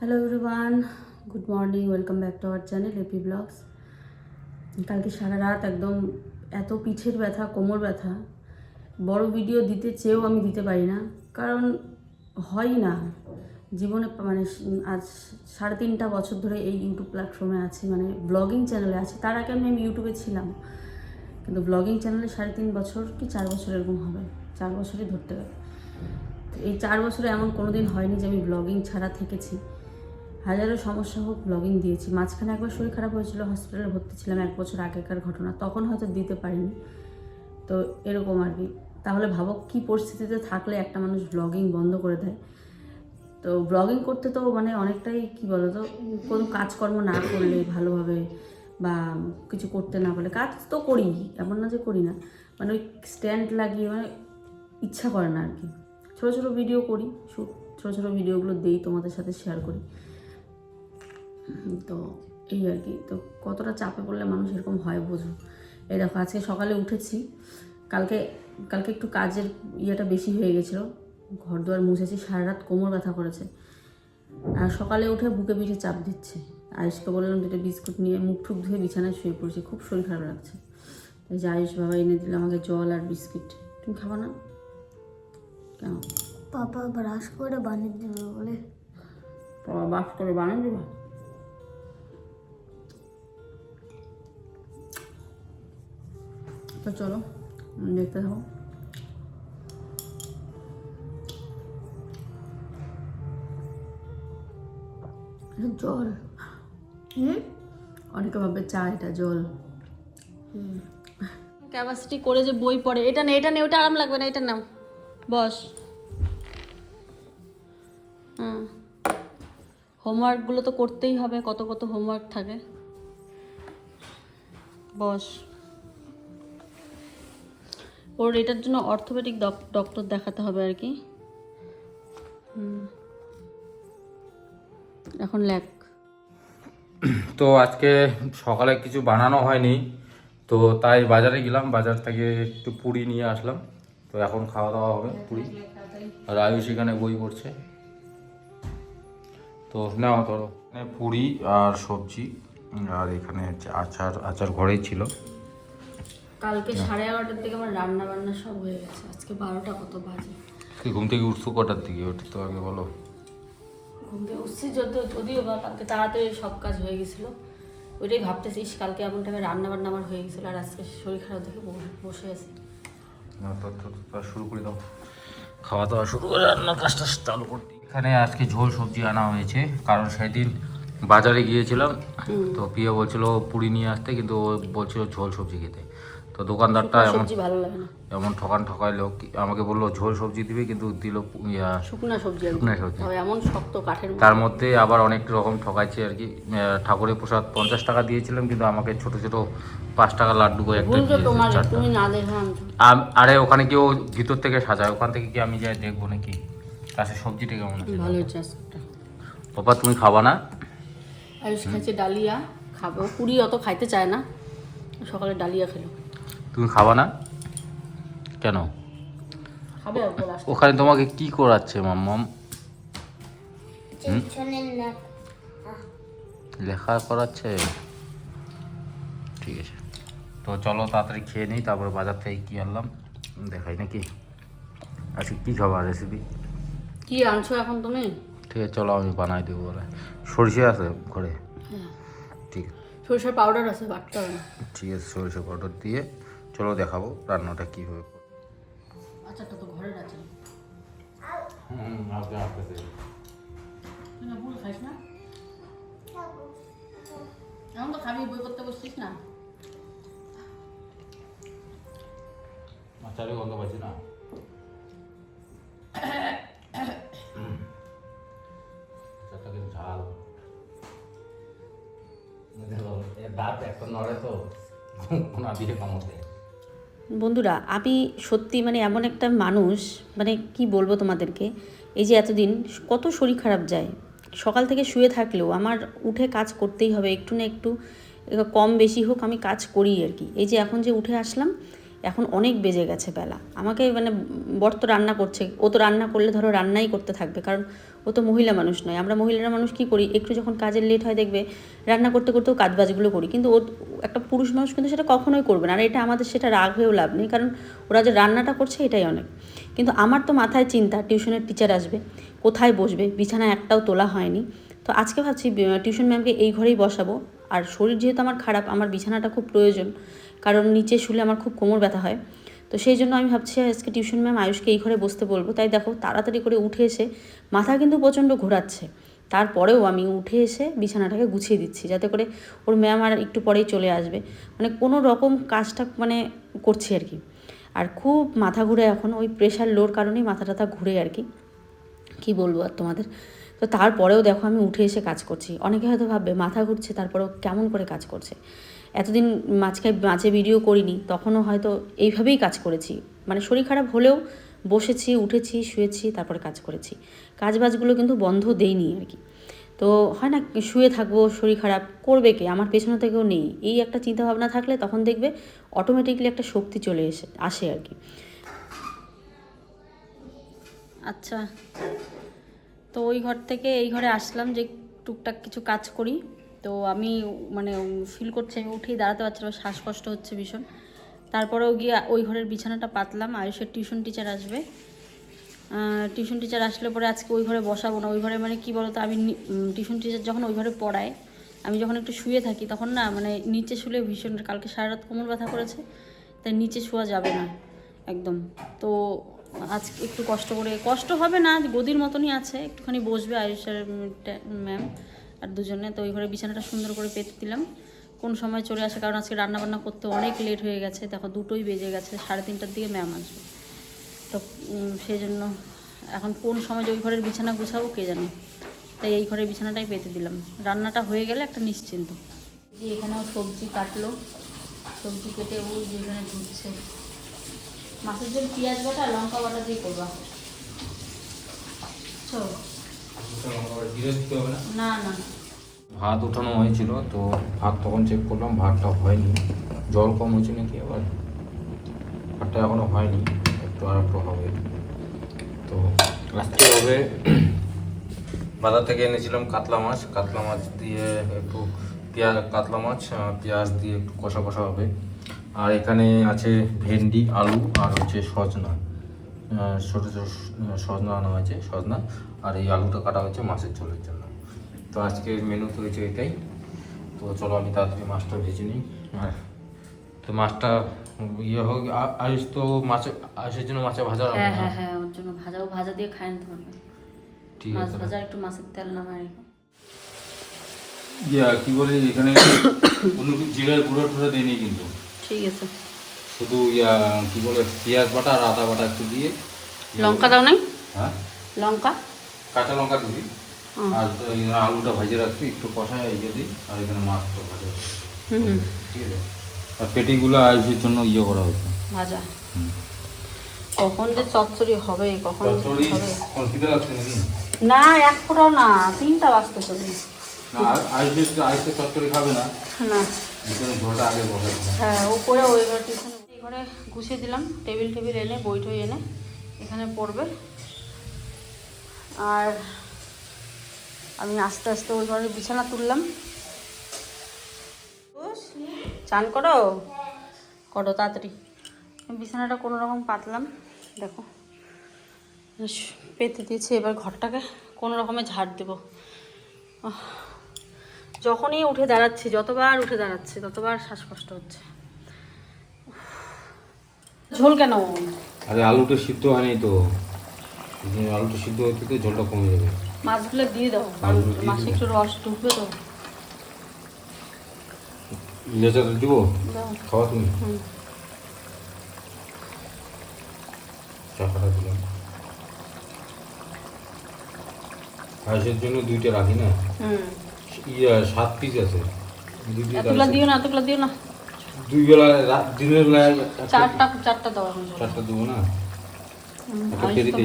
Hello everyone good morning welcome back to our channel AP blogs কালকে সারা রাত একদম এত পিঠের ব্যথা, কোমর ব্যথা। বড় ভিডিও দিতে চেয়েও আমি দিতে পারি না। কারণ হয় না। জীবনে মানে আজ সাড়ে তিনটা বছর ধরে এই ইউটিউব প্ল্যাটফর্মে আছি মানে ব্লগিং চ্যানেলে আছি। তার আগে আমি আমি ইউটিউবে ছিলাম। কিন্তু ব্লগিং চ্যানেলে সাড়ে তিন বছর কি চার বছর এরকম হবে? চার বছরই ধরতে তো এই চার বছরে এমন কোনো দিন হয়নি যে আমি ব্লগিং ছাড়া থেকেছি। হাজারো সমস্যা হোক ব্লগিং দিয়েছি। মাঝখানে একবার শরীর খারাপ হয়েছিল হসপিটালে ভর্তি ছিলাম এক বছর আগেকার ঘটনা। তখন হয়তো দিতে পারিনি। তো এরকম আর কি। তাহলে ভাবো কী পরিস্থিতিতে থাকলে একটা মানুষ ব্লগিং বন্ধ করে দেয়। তো ব্লগিং করতে তো মানে অনেকটাই কি বলো তো কোনো কাজকর্ম না করলে ভালোভাবে বা কিছু করতে না পারলে, কাজ তো করি, এমন না যে করি না। মানে ওই স্ট্যান্ড লাগিয়ে মানে ইচ্ছা করে না আর কি। ছোটো ছোটো ভিডিও করি ছোটো ছোটো ভিডিওগুলো দিই, তোমাদের সাথে শেয়ার করি। তো এই আর কি। তো কতটা চাপে পড়লে মানুষ এরকম হয় বোঝো। এই দেখো আজকে সকালে উঠেছি। কালকে কালকে একটু কাজের ইয়েটা বেশি হয়ে গেছিল। ঘর দুয়ার মুছেছি সারা রাত কোমর ব্যথা করেছে। আর সকালে উঠে বুকে পিঠে চাপ দিচ্ছে। আয়ুষকে বললাম দুটো বিস্কুট নিয়ে মুখ ঠুক ধুয়ে বিছানায় শুয়ে পড়েছি খুব শরীর খারাপ লাগছে। এই যে আয়ুষ বাবা এনে দিল আমাকে জল আর বিস্কিট। তুমি খাবা না? কেন? পাপা ব্রাশ করে বানিয়ে দেবে বলে। বাস করে বানিয়ে দেবা? তো চলো দেখতে থাকো। জল। অনেকে ভাবে চা, এটা জল। ক্যাপাসিটি করে যে বই পড়ে, এটা নে এটা নে, ওটা আরাম লাগবে না এটা নাও বস। হুম। হোমওয়ার্কগুলো তো করতেই হবে, কত কত হোমওয়ার্ক থাকে। বস। ওর এটার জন্য অর্থোপেডিক ডক্টর দেখাতে হবে আর কি। এখন লেখ। তো আজকে সকালে কিছু বানানো হয়নি তো তাই বাজারে গেলাম বাজার থেকে একটু পুরি নিয়ে আসলাম। তো এখন খাওয়া দাওয়া হবে পুরি। আর আয়ুষ এখানে বই পড়ছে। তো নেওয়া ধরো। পুরি আর সবজি আর এখানে হচ্ছে আচার আচার ঘরেই ছিল। কালকে সাড়ে এগারোটার দিকে আমার রান্না বান্না সব হয়ে গেছে। আজকে বারোটা কত বাজে? তুই ঘুম থেকে উঠছো কটার দিকে? ওটা তো আগে বলো। ঘুম থেকে উঠছি যদিও যদিও বা কালকে তাড়াতাড়ি সব কাজ হয়ে গেছিল। ওইটাই ভাবতেছিস কালকে এমন টাইমে রান্না বান্না আমার হয়ে গেছিল আর আজকে শরীর খারাপ দেখে বসে আছি। না তো শুরু করে দাও। খাওয়া দাওয়া শুরু করে রান্নার কাজটা চালু করতে এখানে আজকে ঝোল সবজি আনা হয়েছে কারণ সেদিন বাজারে গিয়েছিলাম। তো প্রিয়া বলছিল পুরি নিয়ে আসতে কিন্তু ও বলছিল ঝোল সবজি খেতে। তো দোকানদারটা এমন সবজি ভালো লাগে না। এমন ঠকান ঠকাইলো আমাকে বলল ঝোল সবজি দিবে? কিন্তু দিল শুকনা সবজি। শুকনো সবজি। তবে এমন শক্ত কাঠের তার মধ্যে আবার অনেক রকম ঠকাইছে আর কি। ঠাকুরের প্রসাদ পঞ্চাশ টাকা দিয়েছিলাম কিন্তু আমাকে ছোট ছোট পাঁচ টাকা লাড্ডু করে একটা। তুমি না আরে ওখানে কেউ ভিতর থেকে সাজায় ওখান থেকে কি আমি যাই দেখব নাকি? কাছে সবজিটা কেমন আছে ভালো আজকেটা বাবা তুমি খাবা না? আয়ুষ খাইছে ডালিয়া খাব। পুরি অত খাইতে চায় না। সকালে ডালিয়া খেলো। তুমি খাবা না? কেন। ওখানে তোমাকে কি করাচ্ছে মাম্মাম লেখা করাচ্ছে? ঠিক আছে। তো চলো তাড়াতাড়ি খেয়ে নিই তারপরে বাজার থেকে কি আনলাম দেখাই নাকি। আজকে কী খাবার রেসিপি কি আনছো এখন তুমি? ঠিক আছে চলো আমি বানাই দেবো বলে। সরিষে আছে ঘরে? হ্যাঁ। ঠিক আছে। সরষের পাউডার আছে বাটতে হবে ঠিক আছে সরিষে পাউডার দিয়ে চলো দেখাবো রান্নাটা কীভাবে আচারটা তো ঘরের আছে। হুম আজকে আসতেছে না ভুল খাইস না? এখন তো খাবি বই করতে বসছিস না? আচারে গন্ধ পাচ্ছি না। ঝাল। দাঁত এখন নড়ে তো কোনা দিয়ে কামড়ে বন্ধুরা, আমি সত্যি মানে এমন একটা মানুষ মানে কি বলব তোমাদেরকে, এই যে এতদিন কত শরীর খারাপ যায়। সকাল থেকে শুয়ে থাকলেও আমার উঠে কাজ করতেই হবে, একটু না একটু কম বেশি হোক আমি কাজ করি আর কি। এই যে এখন যে উঠে আসলাম, এখন অনেক বেজে গেছে বেলা। আমাকে মানে বর তো রান্না করছে, ও তো রান্না করলে ধরো রান্নাই করতে থাকবে, কারণ ও তো মহিলা মানুষ নয়। আমরা মহিলারা মানুষ কী করি? একটু যখন কাজের লেট হয় দেখবে, রান্না করতে করতেও কাজবাজগুলো করি। কিন্তু ও একটা পুরুষ মানুষ কিন্তু সেটা কখনোই করবে না। আর এটা আমাদের সেটা রাগ হয়েও লাভ নেই। কারণ ওরা যে রান্নাটা করছে এটাই অনেক। কিন্তু আমার তো মাথায় চিন্তা, টিউশনের টিচার আসবে, কোথায় বসবে? বিছানা একটাও তোলা হয়নি। তো আজকে ভাবছি টিউশন ম্যামকে এই ঘরেই বসাবো। আর শরীর যেহেতু আমার খারাপ, আমার বিছানাটা খুব প্রয়োজন। কারণ নিচে শুলে আমার খুব কোমর ব্যথা হয়। তো সেই জন্য আমি ভাবছি আজকে টিউশন ম্যাম আয়ুষকে এই ঘরে বসতে বলব। তাই দেখো, তাড়াতাড়ি করে উঠে এসে মাথা কিন্তু প্রচণ্ড ঘোরাচ্ছে। তারপরেও আমি উঠে এসে বিছানাটাকে গুছিয়ে দিচ্ছি, যাতে করে ওর ম্যাম আর একটু পরেই চলে আসবে। মানে কোনো রকম কাজটা মানে করছি আর কি। আর খুব মাথা ঘুরে এখন, ওই প্রেশার লোর কারণেই মাথা টাথা ঘুরে আর কি। কি বলব আর তোমাদের? তো তারপরেও দেখো আমি উঠে এসে কাজ করছি। অনেকে হয়তো ভাববে, মাথা ঘুরছে, তারপরেও কেমন করে কাজ করছে? এতদিন মাঝখানে, মাঝে ভিডিও করিনি, তখনও হয়তো এইভাবেই কাজ করেছি। মানে শরীর খারাপ হলেও বসেছি, উঠেছি, শুয়েছি, তারপরে কাজ করেছি। কাজ বাজগুলো কিন্তু বন্ধ দেইনি আর কি। তো হয় না, শুয়ে থাকব, শরীর খারাপ, করবে কে? আমার পেছনে থেকেও নেই। এই একটা চিন্তা ভাবনা থাকলে তখন দেখবে অটোমেটিকলি একটা শক্তি চলে এসে, আসে আর কি। আচ্ছা। তো ওই ঘর থেকে এই ঘরে আসলাম যে টুকটাক কিছু কাজ করি। তো আমি মানে ফিল করছি, আমি উঠেই দাঁড়াতে পারছি না, শ্বাসকষ্ট হচ্ছে ভীষণ। তারপরেও গিয়ে ওই ঘরের বিছানাটা পাতলাম, আয়ুষের টিউশন টিচার আসবে। টিউশন টিচার আসলে পরে আজকে ওই ঘরে বসাবো না। ওই ঘরে মানে কি বলতো, আমি টিউশন টিচার যখন ওই ঘরে পড়ায়, আমি যখন একটু শুয়ে থাকি তখন না মানে নিচে শুলে ভীষণ, কালকে সারা রাত কোমর ব্যথা করেছে, তাই নিচে শোয়া যাবে না, একদম। তো আজকে একটু কষ্ট করে, কষ্ট হবে না, গদির মতনই আছে, একটুখানি বসবে আয়ুষের ম্যাম আর দুজনে, তো ওই ঘরে বিছানাটা সুন্দর করে পেতে দিলাম। কোন সময় চলে আসে, কারণ আজকে রান্নাবান্না করতে অনেক লেট হয়ে গেছে, দেখো দুটোই বেজে গেছে, সাড়ে তিনটার দিকে ম্যাম আসবে। তো সেই জন্য এখন কোন সময় যে ওই ঘরের বিছানা গুছাবো কে জানে? তাই এই ঘরের বিছানাটাই পেতে দিলাম। রান্নাটা হয়ে গেলে একটা নিশ্চিন্ত। এখানেও সবজি কাটলো, সবজি কেটে ওই যে এখানে ঢুকছে মাছের জন্য পেঁয়াজ বাটা, লঙ্কা বাটা দিয়ে করবা। না না ভাত উঠানো হয়েছিল, তো ভাত তখন চেক করলাম, ভাতটা হয়নি। জল কম হয়েছে নাকি আবার? ভাতটা এখনও হয়নি, একটু আর একটু হবে। তো আজকে হবে। বাজার থেকে এনেছিলাম কাতলা মাছ। কাতলা মাছ দিয়ে একটু পেঁয়াজ কাতলা মাছ পেঁয়াজ দিয়ে একটু কষা কষা হবে। আর এখানে আছে ভেন্ডি আলু আর হচ্ছে সজনা। ছোটো ছোটো সজনা আনা হয়েছে সজনা। আর এই আলুটা কাটা হয়েছে মাছের ঝোলের জন্য। তো আজকের মেনু তো হয়েছে এটাই। তো চলো আমি তাড়াতাড়ি মাছটা ভেজে নিই। আর তো মাছটা ইয়ে হোক আয়ুষ তো মাছে আয়ুষের জন্য মাছে ভাজা হ্যাঁ হ্যাঁ হ্যাঁ ওর জন্য ভাজাও ভাজা দিয়ে খায় নিতে পারবে। ঠিক মাছ আছে ভাজা একটু মাছের তেল রেখো ইয়া কি বলে এখানে? কোনো জিরার গুঁড়ো টুড়ো দিইনি কিন্তু। ঠিক আছে। শুধু ইয়া কি বলে পেঁয়াজ বাটা আর আদা বাটা একটু দিয়ে লঙ্কা দাও নাই? হ্যাঁ? লঙ্কা? কাঁচা লঙ্কা দিবি আর আলুটা ভেজে রাখবি একটু কষায় এই যদি আর এখানে মাছটা ভাজা ঠিক আছে। আর পেটিগুলো আয়ুষের জন্য ইয়ে করা হয়েছে। ভাজা। কখন যে চচ্চড়ি হবে কখন চচ্চড়ি হবে? কনফিডে লাগছে নাকি? না এক ফোটাও না তিনটা বাজতে চলে না আয়ুষের আয়ুষের চচ্চড়ি খাবে না। না। হ্যাঁ উপরে ওই টিউশন ঘরে গুছিয়ে দিলাম, টেবিল টেবিল এনে, বই টই এনে, এখানে পড়বে। আর আমি আস্তে আস্তে ওই ঘরের বিছানা তুললাম। চান করো? করো তাড়াতাড়ি। বিছানাটা কোনো রকম পাতলাম, দেখো। পেতে দিয়েছি, এবার ঘরটাকে কোনো রকমে ঝাড় দেবো। যখনই উঠে দাঁড়াচ্ছি যতবার উঠে দাঁড়াচ্ছি ততবার শ্বাসকষ্ট হচ্ছে। ঝোল কেন? আরে আলুটা সিদ্ধ হয়নি তো। আলুটা সিদ্ধ হতে তো ঝোলটা কমে যাবে। মাছগুলো দিয়ে দাও। মাছে। একটু রস ঢুকবে তো। লেচাটা দিব? খাওয়া তুমি? হুম। দিলাম। আয়ুষের জন্য দুইটা রাখি না? হুম। ইয়া সাত পিস আছে। দুই piece এতগুলো। দিও না এতগুলো দিও না। দুই বেলা দিনের বেলায় চারটা চারটা দাও এখন চারটা দেবো না।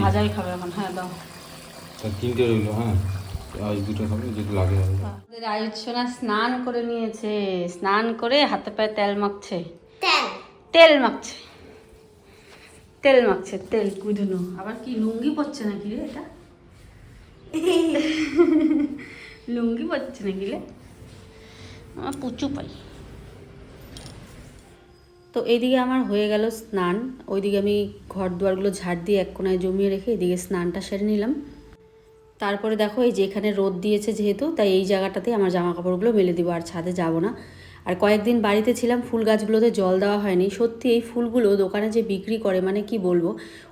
ভাজাই খাবে এখন হ্যাঁ দাও। তিনটে রইল হ্যাঁ? আজ দুটো খাবে যদি লাগে আমাদের আয়ুষ স্নান করে নিয়েছে। স্নান করে হাতে পায়ে তেল মাখছে। তেল। তেল মাখছে। তেল মাখছে তেল কুইডুনো আবার কি লুঙ্গি পড়ছে নাকি রে এটা? লুঙ্গি পড়ছে নাকি আমার পুচু পাই তো এইদিকে আমার হয়ে গেল স্নান। ওইদিকে আমি ঘর দুয়ারগুলো ঝাড় দিয়ে এক কোনায় জমিয়ে রেখে এদিকে স্নানটা সেরে নিলাম। তারপরে দেখো এই যে এখানে রোদ দিয়েছে যেহেতু, তাই এই জায়গাটাতে আমার জামা কাপড়গুলো মেলে দিব, আর ছাদে যাব না। আর কয়েকদিন বাড়িতে ছিলাম, ফুল গাছগুলোতে জল দেওয়া হয়নি। সত্যি এই ফুলগুলো দোকানে যে বিক্রি করে মানে কি বলব?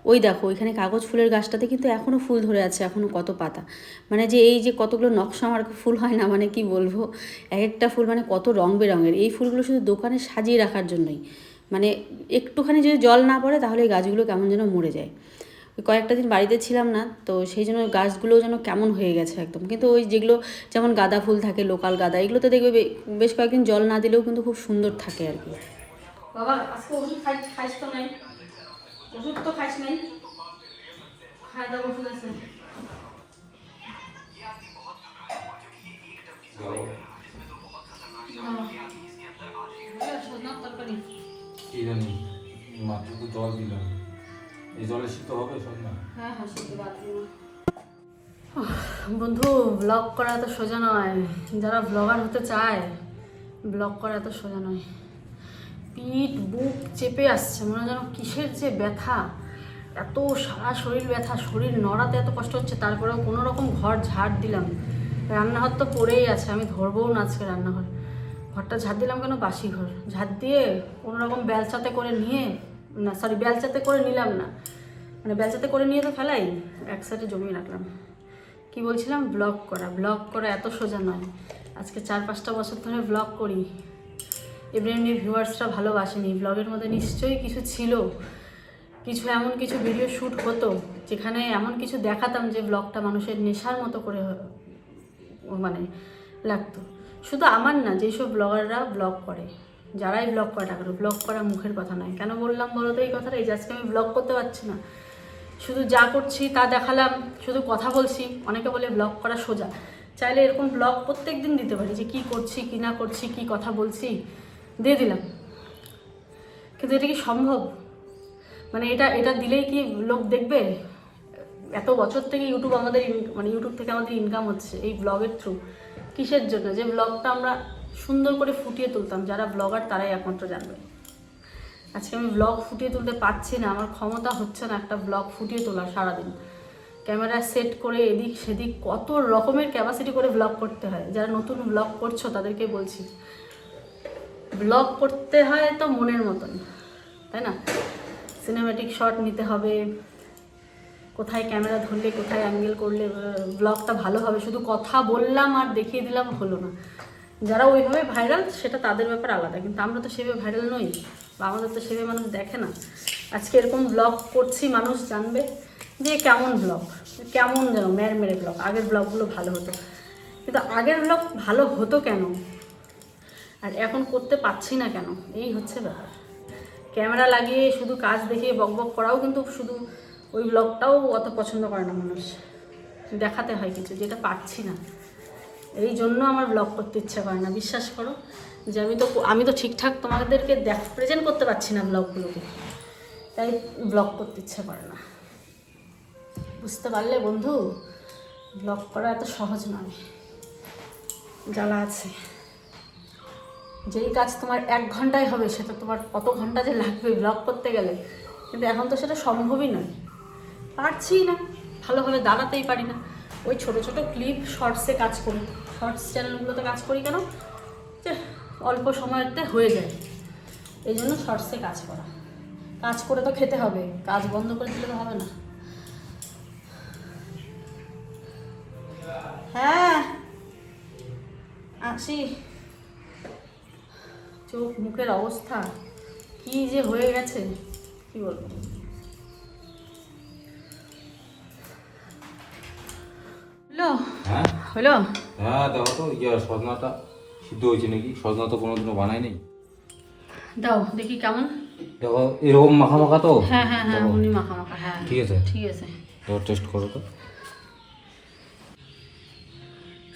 ওই দেখো এখানে কাগজ ফুলের গাছটাতে কিন্তু এখনও ফুল ধরে আছে এখনও কত পাতা। মানে যে এই যে কতগুলো নকশা আমার ফুল হয় না মানে কি বলব? এক একটা ফুল মানে কত রং বেরঙের। এই ফুলগুলো শুধু দোকানে সাজিয়ে রাখার জন্যই। মানে একটুখানি যদি জল না পড়ে, তাহলে এই গাছগুলো কেমন যেন মরে যায়। কয়েকটা দিন বাড়িতে ছিলাম না তো সেই জন্য গাছগুলো যেন কেমন হয়ে গেছে একদম। কিন্তু ওই যেগুলো যেমন গাঁদা ফুল থাকে লোকাল গাঁদা এগুলোতে দেখবে বে- বেশ কয়েকদিন জল না দিলেও কিন্তু খুব সুন্দর থাকে আর কি। বাবা আজকে ওষুধ খাই খাইস তো নাই? ওষুধ তো খাইস নাই? ওষুধ আছে। কি জানি মাত্র তো জল দিলাম। এই জলে শীত হবে সব না? হ্যাঁ হ্যাঁ বন্ধু ব্লগ করা এত সোজা নয়। যারা ব্লগার হতে চায় ব্লগ করা এত সোজা নয়। পিঠ বুক চেপে আসছে মনে হয় যেন কিসের যে ব্যথা। এত সারা শরীর ব্যথা শরীর নড়াতে এত কষ্ট হচ্ছে তারপরেও কোনো রকম ঘর ঝাড় দিলাম। রান্নাঘর তো পড়েই আছে আমি ধরবও না আজকে রান্নাঘর। ঘরটা ঝাড় দিলাম কেন? বাসি ঘর ঝাড় দিয়ে কোনো রকম বেলচাতে করে নিয়ে না সরি বেলচাতে করে নিলাম না। মানে বেলচাতে করে নিয়ে তো ফেলাই, এক সাইডে জমিয়ে রাখলাম। কি বলছিলাম? ব্লগ করা। ব্লগ করা এত সোজা নয়। আজকে চার পাঁচটা বছর ধরে ব্লগ করি। এমনি ভিউয়ার্সরা ভালোবাসেনি। ব্লগের মধ্যে নিশ্চয়ই কিছু ছিল। কিছু এমন কিছু ভিডিও শ্যুট হতো, যেখানে এমন কিছু দেখাতাম যে ব্লগটা মানুষের নেশার মতো করে মানে লাগতো। শুধু আমার না, যেসব ব্লগাররা ব্লগ করে। যারাই ব্লগ করে না কেন ব্লগ করা মুখের কথা নয়। কেন বললাম বলো তো এই কথাটা এই আজকে আমি ব্লগ করতে পারছি না। শুধু যা করছি তা দেখালাম, শুধু কথা বলছি, অনেকে বলে ব্লগ করা সোজা। চাইলে এরকম ব্লগ প্রত্যেক দিন দিতে পারি যে কী করছি, কী না করছি, কী কথা বলছি, দিয়ে দিলাম। কিন্তু এটা কি সম্ভব? মানে এটা এটা দিলেই কি লোক দেখবে? এত বছর থেকে ইউটিউব আমাদের মানে ইউটিউব থেকে আমাদের ইনকাম হচ্ছে এই ব্লগের থ্রু কিসের জন্য? যে ব্লগটা আমরা সুন্দর করে ফুটিয়ে তুলতাম। যারা ব্লগার তারাই একমাত্র জানবে। আজকে আমি ব্লগ ফুটিয়ে তুলতে পারছি না। আমার ক্ষমতা হচ্ছে না একটা ব্লগ ফুটিয়ে তোলার সারাদিন। ক্যামেরা সেট করে এদিক সেদিক কত রকমের ক্যাপাসিটি করে ব্লগ করতে হয়। যারা নতুন ব্লগ করছ তাদেরকে বলছি ব্লগ করতে হয় তো মনের মতন, তাই না? সিনেমেটিক শট নিতে হবে। কোথায় ক্যামেরা ধরলে, কোথায় অ্যাঙ্গেল করলে ব্লগটা ভালো হবে? শুধু কথা বললাম আর দেখিয়ে দিলাম হলো না। যারা ওইভাবে ভাইরাল সেটা তাদের ব্যাপার আলাদা। কিন্তু আমরা তো সেভাবে ভাইরাল নই। বা আমাদের তো সেভাবে মানুষ দেখে না। আজকে এরকম ব্লগ করছি, মানুষ জানবে যে কেমন ব্লগ কেমন যেন মেরে মেরে ব্লগ আগের ব্লগগুলো ভালো হতো। কিন্তু আগের ব্লগ ভালো হতো কেন? আর এখন করতে পারছি না কেন? এই হচ্ছে ব্যাপার। ক্যামেরা লাগিয়ে শুধু কাজ দেখিয়ে বক বক করাও কিন্তু শুধু ওই ব্লগটাও অত পছন্দ করে না মানুষ। দেখাতে হয় কিছু, যেটা পারছি না। এই জন্য আমার ব্লগ করতে ইচ্ছা করে না, বিশ্বাস করো। যে আমি তো আমি তো ঠিকঠাক তোমাদেরকে দেখ প্রেজেন্ট করতে পারছি না ব্লগগুলোকে তাই ব্লগ করতে ইচ্ছা করে না। বুঝতে পারলে বন্ধু ব্লগ করা এত সহজ নয়। জ্বালা আছে। যেই কাজ তোমার এক ঘন্টায় হবে, সেটা তোমার কত ঘণ্টা যে লাগবে ব্লগ করতে গেলে। কিন্তু এখন তো সেটা সম্ভবই নয়। পারছি না, ভালোভাবে দাঁড়াতেই পারি না। ওই ছোট ছোট ক্লিপ শর্টসে কাজ করি। শর্টস চ্যানেলগুলোতে কাজ করি কেন? যে অল্প সময়তে হয়ে যায়। এই জন্য শর্টসে কাজ করা। কাজ করে তো খেতে হবে। কাজ বন্ধ করে দিলে তো হবে না। হ্যাঁ। আসি। চোখ মুখের অবস্থা কি যে হয়ে গেছে, কি বলব? হলো? হ্যাঁ দেখো তো ইয়ে সজনাটা সিদ্ধ হয়েছে নাকি? সজনা তো কোনোদিনও বানাই নেই। দাও দেখি কেমন। দেখো এরকম মাখা মাখা তো? হ্যাঁ হ্যাঁ হ্যাঁ উনি মাখা মাখা হ্যাঁ। ঠিক আছে। ঠিক আছে। তো টেস্ট করো তো।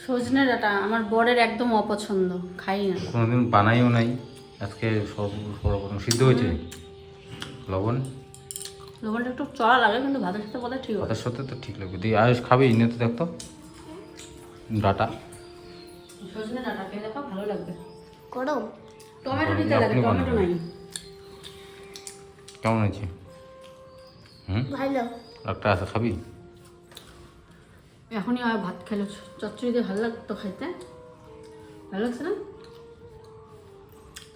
সজনে ডাটা আমার বরের একদম অপছন্দ খাই না। কোনোদিন বানাইও নাই আজকে সব সর্বপ্রথম সিদ্ধ হয়েছে। লবণ? লবণটা একটু চড়া লাগে কিন্তু ভাতের সাথে বলে ঠিক ভাতের সাথে তো ঠিক লাগবে। দিয়ে আয়ুষ খাবে ইনে তো দেখতো। ডাটা। সজনে ডাটা দেখো ভালো লাগবে। গরম টমেটো দিতে লাগে টমেটো নাই। কেমন আছে হুম? ভালো। একটা আছে খাবি? এখনই আর ভাত খেলে। চচ্চড়ি দিয়ে ভালো লাগতো খাইতে। ভালো লাগছে না?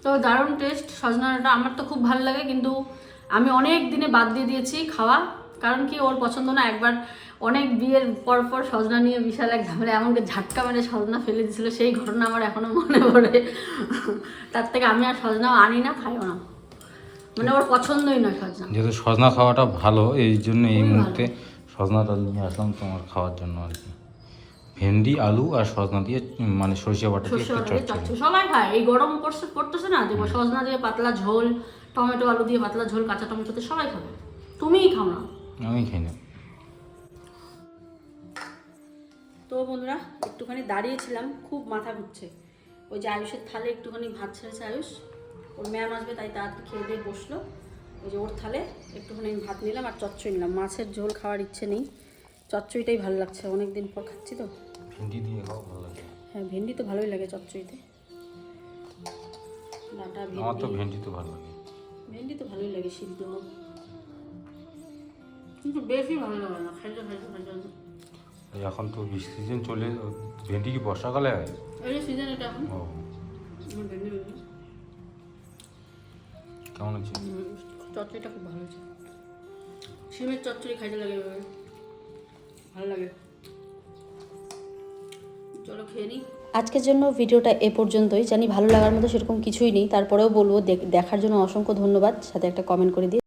তো দারুণ টেস্ট সজনাটা আমার তো খুব ভালো লাগে কিন্তু আমি অনেক দিনে বাদ দিয়ে দিয়েছি খাওয়া। কারণ কি ওর পছন্দ না একবার অনেক বিয়ের পর পর সজনা নিয়ে বিশাল এক ঝামেলা এমনকি ঝাটকা মেরে সজনা ফেলে দিয়েছিল সেই ঘটনা আমার এখনও মনে পড়ে। তার থেকে আমি আর সজনা আনি না খাইও না। মানে ওর পছন্দই না সজনা। যেহেতু সজনা খাওয়াটা ভালো এই জন্য এই। মুহূর্তে সজনাটা নিয়ে আসলাম তোমার খাওয়ার জন্য আর কি। ভেন্ডি আলু আর সজনা দিয়ে মানে সরিষা বাটা দিয়ে চচ্চড়ি। সবাই খায় এই গরম পড়ছে পড়তেছে না দেখব সজনা দিয়ে পাতলা ঝোল টমেটো আলু দিয়ে পাতলা ঝোল কাঁচা টমেটোতে সবাই খাবে। তুমিই খাও না। আমি খাই না। তো বন্ধুরা একটুখানি দাঁড়িয়েছিলাম খুব মাথা ঘুরছে। ওই যে আয়ুষের থালে একটুখানি ভাত ছেড়েছে আয়ুষ। ওর ম্যাম আসবে তাই তাড়াতাড়ি খেয়ে দিয়ে বসল। ওই যে ওর থালে একটুখানি আমি ভাত নিলাম আর চচ্চড়ি নিলাম। মাছের ঝোল খাওয়ার ইচ্ছে নেই। চচ্চড়িটাই ভালো লাগছে অনেক দিন পর খাচ্ছি তো। ভেন্ডি দিয়ে খাওয়া ভালো লাগে। হ্যাঁ ভেন্ডি তো ভালোই লাগে চচ্চড়িতে। ডাটা আমার তো ভেন্ডি ভেন্ডি তো ভালো লাগে। ভেন্ডি তো ভালোই লাগে সিদ্ধ। কিন্তু বেশি ভালো লাগে না খাইতে খাইতে। এই এখন তো বৃষ্টি সিজন চলে ভেন্ডি কি বর্ষাকালে হয়? সিজন এটা এখন। ও। আমার ভেন্ডি ভেন্ডি কেমন আছে চচ্চড়িটা খুব ভালো হয়েছে। শিমের চচ্চড়ি খাইতে লাগে ভালো লাগে। চলো খেয়ে নিই আজকের জন্য ভিডিওটা এ পর্যন্তই। জানি ভালো লাগার মতো সেরকম কিছুই নেই। তারপরেও বলব দেখ- দেখার জন্য অসংখ্য ধন্যবাদ। সাথে একটা কমেন্ট করে দিয়ে